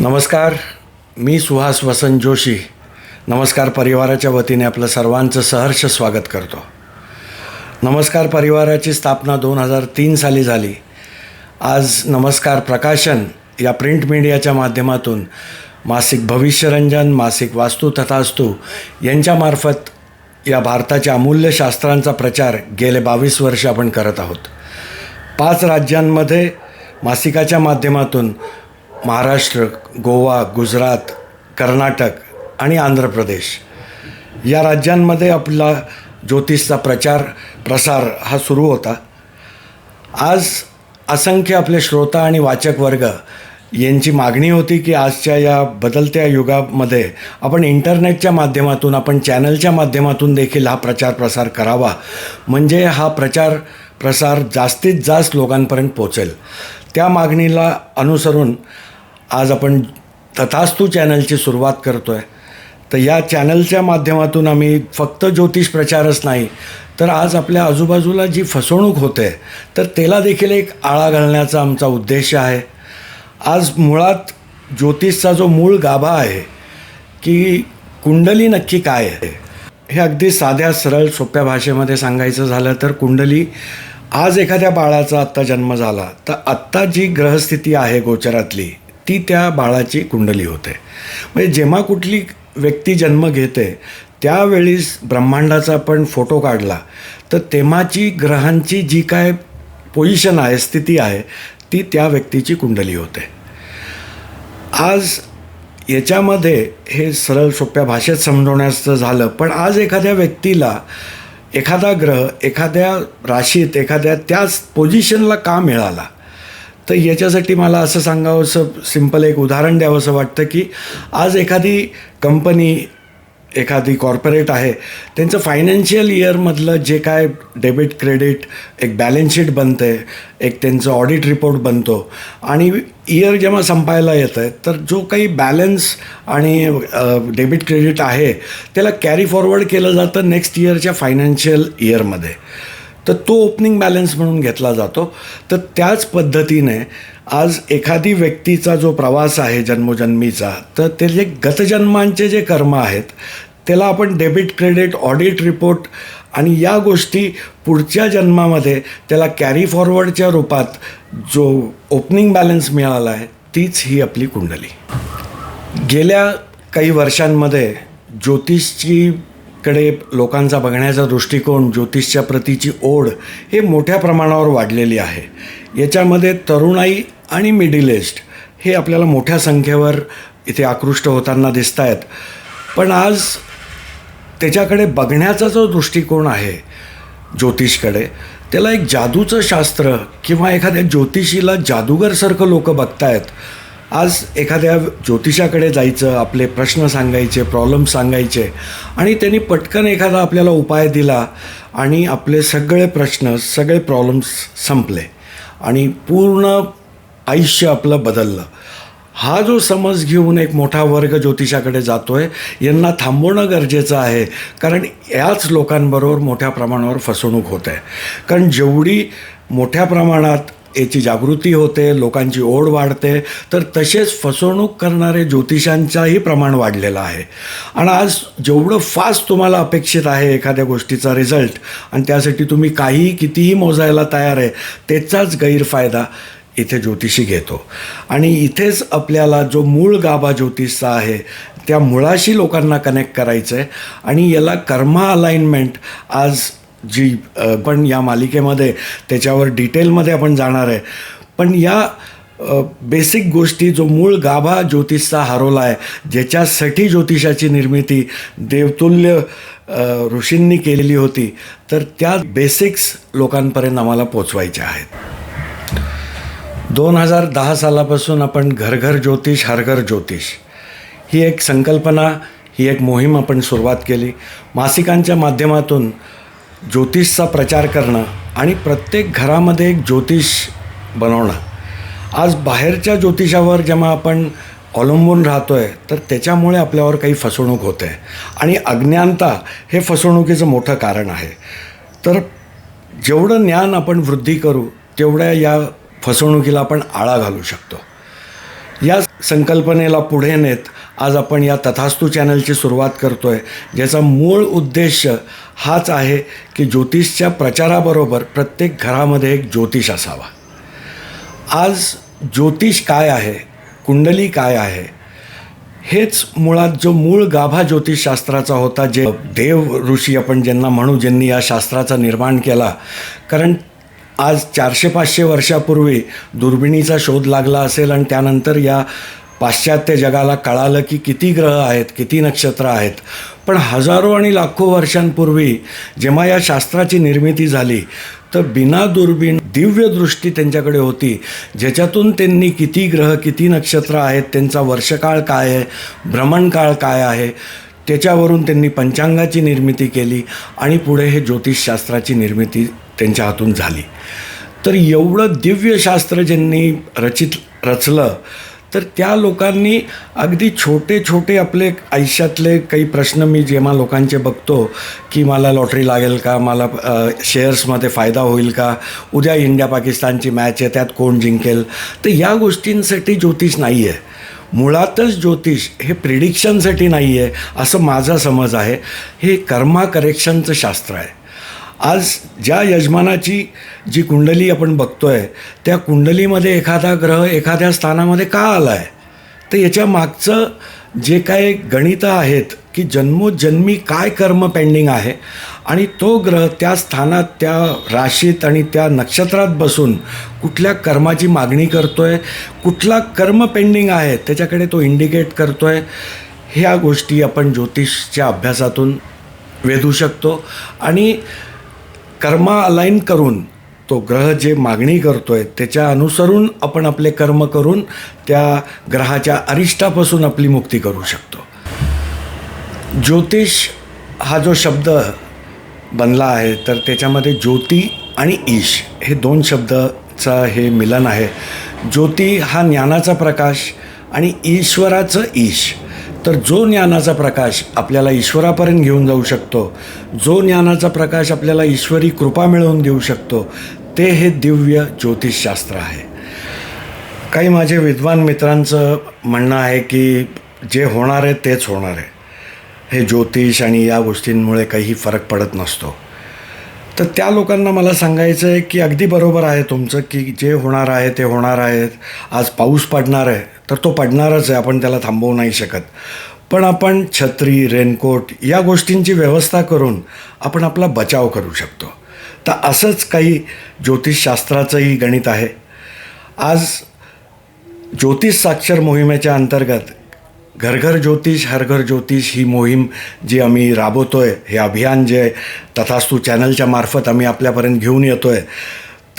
नमस्कार मी सुहास वसंत जोशी. नमस्कार परिवाराच्या वतीने आपलं सर्वांचं सहर्ष स्वागत करतो. नमस्कार परिवाराची स्थापना दोन हजार तीन साली झाली. आज नमस्कार प्रकाशन या प्रिंट मीडियाच्या माध्यमातून मासिक भविष्यरंजन मासिक वास्तू तथास्तू यांच्यामार्फत या भारताच्या अमूल्य शास्त्रांचा प्रचार गेले बावीस वर्ष आपण करत आहोत. पाच राज्यांमध्ये मासिकाच्या माध्यमातून महाराष्ट्र गोवा गुजरात कर्नाटक आणि आंध्र प्रदेश. या राज्यांमध्ये आपला ज्योतिषचा प्रचार प्रसार हा सुरू होता. आज असंख्य आपले श्रोता आणि वाचक वर्ग यांची मागणी होती की आजच्या या बदलत्या युगामध्ये आपण इंटरनेटच्या माध्यमातून आपण चॅनलच्या माध्यमातून देखील हा प्रचार प्रसार करावा. म्हणजे हा प्रचार प्रसार जास्तीत जास्त लोकांपर्यंत पोचेल त्या मागणीला अनुसरून आज आपण तथास्तू चॅनलची सुरुवात करतो आहे तर या चॅनलच्या माध्यमातून आम्ही फक्त ज्योतिष प्रचारच नाही तर आज आपल्या आजूबाजूला जी फसवणूक होते तर त्याला देखील एक आळा घालण्याचा आमचा उद्देश आहे. आज मुळात ज्योतिषचा जो मूळ गाभा आहे की कुंडली नक्की काय आहे? हे अगदी साध्या सरळ सोप्या भाषेमध्ये सांगायचं झालं तर कुंडली आज एखाद्या बाळाचा आत्ता जन्म झाला तर आत्ता जी ग्रहस्थिती आहे गोचरातली ती त्या बाळाची कुंडली होते. म्हणजे जेव्हा कुठली व्यक्ती जन्म घेते त्यावेळीस ब्रह्मांडाचा आपण फोटो काढला तर तेव्हाची ग्रहांची जी काय पोझिशन आहे स्थिती आहे ती त्या व्यक्तीची कुंडली होते. आज याच्यामध्ये हे सरळ सोप्या भाषेत समजवण्याचं झालं पण आज एखाद्या व्यक्तीला एखादा ग्रह एखाद्या राशीत एखाद्या त्याच पोझिशनला का मिळाला? तर याच्यासाठी मला असं सांगावंसं सिंपल एक उदाहरण द्यावंसं वाटतं की आज एखादी कंपनी एखादी कॉर्पोरेट आहे त्यांचं फायनान्शियल इयरमधलं जे काय डेबिट क्रेडिट एक बॅलन्स शीट बनते एक त्यांचं ऑडिट रिपोर्ट बनतो आणि इयर जेव्हा संपायला येतं आहे तर जो काही बॅलन्स आणि डेबिट क्रेडिट आहे त्याला कॅरी फॉरवर्ड केलं जातं नेक्स्ट इयरच्या फायनान्शियल इयरमध्ये तर तो ओपनिंग बॅलन्स म्हणून घेतला जातो. तर त्याच पद्धतीने आज एखादी व्यक्तीचा जो प्रवास आहे जन्मोजन्मीचा तर ते जे गतजन्मांचे जे कर्म आहेत त्याला आपण डेबिट क्रेडिट ऑडिट रिपोर्ट आणि या गोष्टी पुढच्या जन्मामध्ये त्याला कॅरी फॉरवर्डच्या रूपात जो ओपनिंग बॅलन्स मिळाला आहे तीच ही आपली कुंडली. गेल्या काही वर्षांमध्ये ज्योतिषची कडे लोकांचा बघण्याचा दृष्टिकोन ज्योतिषच्या प्रतीची ओढ हे मोठ्या प्रमाणावर वाढलेली आहे. याच्यामध्ये तरुणाई आणि मिडिल एज्ड हे आपल्याला मोठ्या संख्येवर इथे आकृष्ट होताना दिसत आहेत पण आज त्याच्याकडे बघण्याचा जो दृष्टिकोन आहे ज्योतिषकडे त्याला एक जादूचं शास्त्र किंवा एखाद्या ज्योतिषीला जादूगरसारखं लोक बघतायत. आज एखाद्या ज्योतिषाकडे जायचं आपले प्रश्न सांगायचे प्रॉब्लेम सांगायचे आणि त्यांनी पटकन एखादा आपल्याला उपाय दिला आणि आपले सगळे प्रश्न सगळे प्रॉब्लेम्स संपले आणि पूर्ण आयुष्य आपलं बदललं. हा जो समज घेऊन एक मोठा वर्ग ज्योतिषाकडे जातो आहे यांना थांबवणं गरजेचं आहे कारण याच लोकांबरोबर मोठ्या प्रमाणावर फसवणूक होत आहे. कारण जेवढी मोठ्या प्रमाणात याची जागृती होते लोकांची ओढ वाढते. तर तसेच फसवणूक करणारे ज्योतिषांचाही प्रमाण वाढलेलं आहे. आणि आज जेवढं फास्ट तुम्हाला अपेक्षित आहे एखाद्या गोष्टीचा रिझल्ट आणि त्यासाठी तुम्ही काहीही कितीही मोजायला तयार आहे त्याचाच गैरफायदा इथे ज्योतिषी घेतो. आणि इथेच आपल्याला जो मूळ गाभा ज्योतिषचा आहे त्या मुळाशी लोकांना कनेक्ट करायचं आहे आणि याला कर्मा अलाइनमेंट आज जी पण या मालिकेमध्ये त्याच्यावर डिटेलमध्ये आपण जाणार आहे. पण या बेसिक गोष्टी जो मूळ गाभा ज्योतिषचा हरवला आहे ज्याच्यासाठी ज्योतिषाची निर्मिती देवतुल्य ऋषींनी केलेली होती तर त्या बेसिक्स लोकांपर्यंत आम्हाला पोचवायच्या आहेत. दोन हजार दहा सालापासून आपण घर घर ज्योतिष हर घर ज्योतिष ही एक संकल्पना ही एक मोहीम आपण सुरुवात केली. मासिकांच्या माध्यमातून ज्योतिषचा प्रचार करणं आणि प्रत्येक घरामध्ये एक ज्योतिष बनवणं. आज बाहेरच्या ज्योतिषावर जेव्हा आपण अवलंबून राहतो आहे तर त्याच्यामुळे आपल्यावर काही फसवणूक होते. आणि अज्ञानता हे फसवणुकीचं मोठं कारण आहे. तर जेवढं ज्ञान आपण वृद्धी करू तेवढ्या या फसवणुकीला आपण आळा घालू शकतो. या संकल्पनेला पुढे नेत आज आपण या तथास्तू चॅनलची सुरुवात करतो आहे ज्याचा मूळ उद्देश हाच आहे की ज्योतिषच्या प्रचाराबरोबर प्रत्येक घरामध्ये एक ज्योतिष असावा. आज ज्योतिष काय आहे कुंडली काय आहे हेच मुळात जो मूळ गाभा ज्योतिषशास्त्राचा होता जे देव ऋषी आपण ज्यांना म्हणू ज्यांनी या शास्त्राचा निर्माण केला कारण आज चारशे पाचशे वर्षापूर्वी दुर्बिणीचा शोध लागला असेल आणि त्यानंतर या पाश्चात्य जगाला कळालं की किती ग्रह आहेत किती नक्षत्र आहेत. पण हजारो आणि लाखो वर्षांपूर्वी जेव्हा या शास्त्राची निर्मिती झाली तर बिना दुर्बीण दिव्यदृष्टी त्यांच्याकडे होती ज्याच्यातून त्यांनी किती ग्रह किती नक्षत्र आहेत त्यांचा वर्षकाळ काय आहे भ्रमणकाळ काय आहे त्याच्यावरून त्यांनी पंचांगाची निर्मिती केली आणि पुढे हे ज्योतिषशास्त्राची निर्मिती त्यांच्या हातून झाली. तर एवढं दिव्य शास्त्र ज्यांनी रचित रचलं तर त्या लोकांनी अगदी छोटे छोटे आपले आयुष्यातले काही प्रश्न मी जेव्हा लोकांचे बघतो की मला लॉटरी लागेल का मला शेअर्समध्ये फायदा होईल का उद्या इंडिया पाकिस्तानची मॅच आहे त्यात कोण जिंकेल? तर या गोष्टींसाठी ज्योतिष नाही आहे मुळातच ज्योतिष हे प्रिडिक्शनसाठी नाही आहे असं माझा समज आहे. हे कर्मा करेक्शनचं शास्त्र आहे. आज ज्या यजमानाची जी कुंडली आपण बघतो आहे त्या कुंडलीमध्ये एखादा ग्रह एखाद्या स्थानामध्ये का आला आहे तर याच्या मागचं जे काय गणितं आहेत की जन्मोजन्मी काय कर्म पेंडिंग आहे आणि तो ग्रह त्या स्थानात त्या राशीत आणि त्या नक्षत्रात बसून कुठल्या कर्माची मागणी करतो आहे कुठला कर्म पेंडिंग आहे त्याच्याकडे तो इंडिकेट करतो आहे ह्या गोष्टी आपण ज्योतिषच्या अभ्यासातून वेधू शकतो. आणि कर्मा अलाईन करून तो ग्रह जे मागणी करतो आहे त्याच्या अनुसरून आपण आपले कर्म करून त्या ग्रहाच्या अरिष्टापासून आपली मुक्ती करू शकतो. ज्योतिष हा जो शब्द बनला आहे तर त्याच्यामध्ये ज्योती आणि ईश हे दोन शब्दाचं हे मिलन आहे. ज्योती हा ज्ञानाचा प्रकाश आणि ईश्वराचं ईश. तर जो ज्ञानाचा प्रकाश आपल्याला ईश्वरापर्यंत घेऊन जाऊ शकतो जो ज्ञानाचा प्रकाश आपल्याला ईश्वरी कृपा मिळवून देऊ शकतो ते हे दिव्य ज्योतिषशास्त्र आहे. काही माझे विद्वान मित्रांचं म्हणणं आहे की जे होणार आहे तेच होणार आहे. हे ज्योतिष आणि या गोष्टींमुळे काही फरक पडत नसतो. तर त्या लोकांना मला सांगायचं आहे की अगदी बरोबर आहे तुमचं की जे होणार आहे ते होणार आहेत आज पाऊस पडणार आहे. तर तो पडणारच आहे आपण त्याला थांबवू नाही शकत. पण आपण छत्री रेनकोट या गोष्टींची व्यवस्था करून आपण आपला बचाव करू शकतो. तर असंच काही ज्योतिषशास्त्राचंही गणित आहे. आज ज्योतिष साक्षर मोहिमेच्या अंतर्गत घर घर ज्योतिष हर घर ज्योतिष ही मोहीम जी आम्ही राबवतो आहे हे अभियान जे तथास्तू चॅनलच्या मार्फत आम्ही आपल्यापर्यंत घेऊन येतो आहे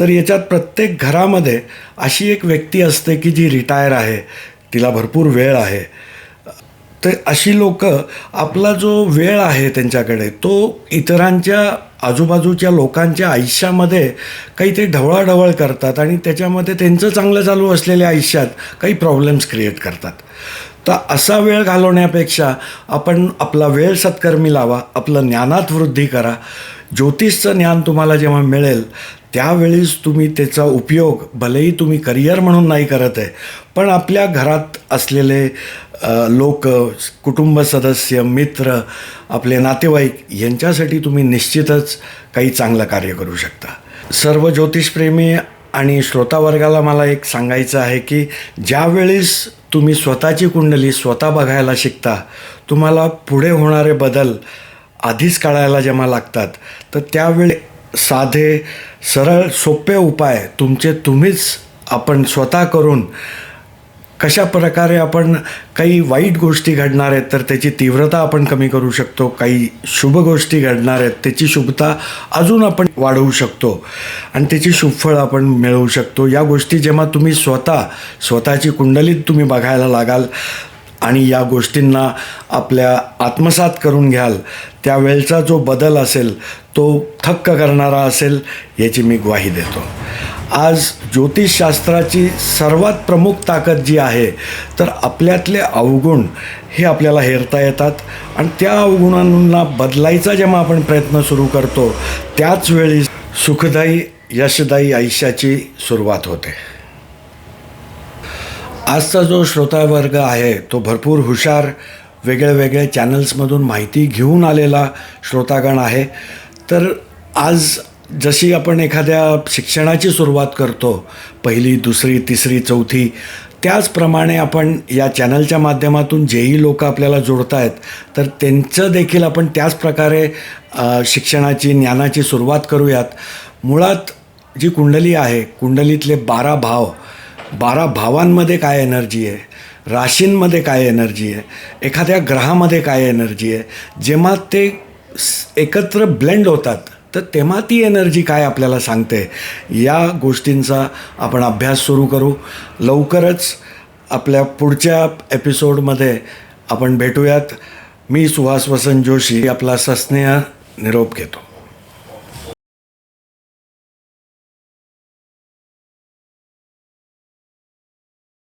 तर याच्यात प्रत्येक घरामध्ये अशी एक व्यक्ती असते की जी रिटायर आहे तिला भरपूर वेळ आहे. तर अशी लोक आपला जो वेळ आहे त्यांच्याकडे तो इतरांच्या आजूबाजूच्या लोकांच्या आयुष्यामध्ये काही ते ढवळाढवळ करतात आणि त्याच्यामध्ये त्यांचं चांगलं चालू असलेल्या आयुष्यात काही प्रॉब्लेम्स क्रिएट करतात. तर असा वेळ घालवण्यापेक्षा आपण आपला वेळ सत्कर्मी लावा आपलं ज्ञानात वृद्धी करा. ज्योतिषचं ज्ञान तुम्हाला जेव्हा मिळेल त्यावेळीच तुम्ही त्याचा उपयोग भलेही तुम्ही करिअर म्हणून नाही करत आहे पण आपल्या घरात असलेले लोक कुटुंब सदस्य मित्र आपले नातेवाईक यांच्यासाठी तुम्ही निश्चितच काही चांगलं कार्य करू शकता. सर्व ज्योतिषप्रेमी आणि श्रोतावर्गाला मला एक सांगायचं आहे की ज्यावेळेस तुम्ही स्वतःची कुंडली स्वतः बघायला शिकता तुम्हाला पुढे होणारे बदल आधीच कळायला जेव्हा लागतात तर त्यावेळी साधे सरळ सोपे उपाय तुमचे तुम्हीच आपण स्वतः करून कशा प्रकारे आपण काही वाईट गोष्टी घडणार आहेत तर त्याची तीव्रता आपण कमी करू शकतो. काही शुभ गोष्टी घडणार आहेत त्याची शुभता अजून आपण वाढवू शकतो आणि त्याची शुभफळ आपण मिळवू शकतो. या गोष्टी जेव्हा तुम्ही स्वतः स्वतःची कुंडलीत तुम्ही बघायला लागाल आणि या गोष्टींना आपल्या आत्मसात करून घ्याल. त्यावेळचा जो बदल असेल तो थक्क करणारा असेल याची मी ग्वाही देतो. आज ज्योतिषशास्त्राची सर्वात प्रमुख ताकद जी आहे तर आपल्यातले अवगुण हे आपल्याला हेरता येतात आणि त्या अवगुणांना बदलायचा जेव्हा आपण प्रयत्न सुरू करतो त्याच वेळी सुखदायी यशदायी आयुष्याची सुरुवात होते. आजचा जो श्रोतावर्ग आहे तो भरपूर हुशार वेगळ्या वेगळ्या चॅनल्समधून माहिती घेऊन आलेला श्रोतागण आहे. तर आज जशी आपण एखाद्या शिक्षणाची सुरुवात करतो पहिली दुसरी तिसरी चौथी त्याचप्रमाणे आपण या चॅनलच्या माध्यमातून जेही लोक आपल्याला जोडत आहेत तर त्यांचं देखील आपण त्याच प्रकारे शिक्षणाची ज्ञानाची सुरुवात करूयात. मुळात जी कुंडली आहे कुंडलीतले बारा भाव बारा भावांमध्ये काय एनर्जी आहे? राशींमध्ये काय एनर्जी आहे? एखाद्या ग्रहामध्ये काय एनर्जी आहे? जेव्हा ते एकत्र ब्लेंड होतात तर तेव्हा ती एनर्जी काय आपल्याला सांगते? या गोष्टींचा आपण अभ्यास सुरू करू. लवकरच आपल्या पुढच्या एपिसोडमध्ये आपण भेटूयात. मी सुहास वसंत जोशी आपला सस्नेह निरोप घेतो.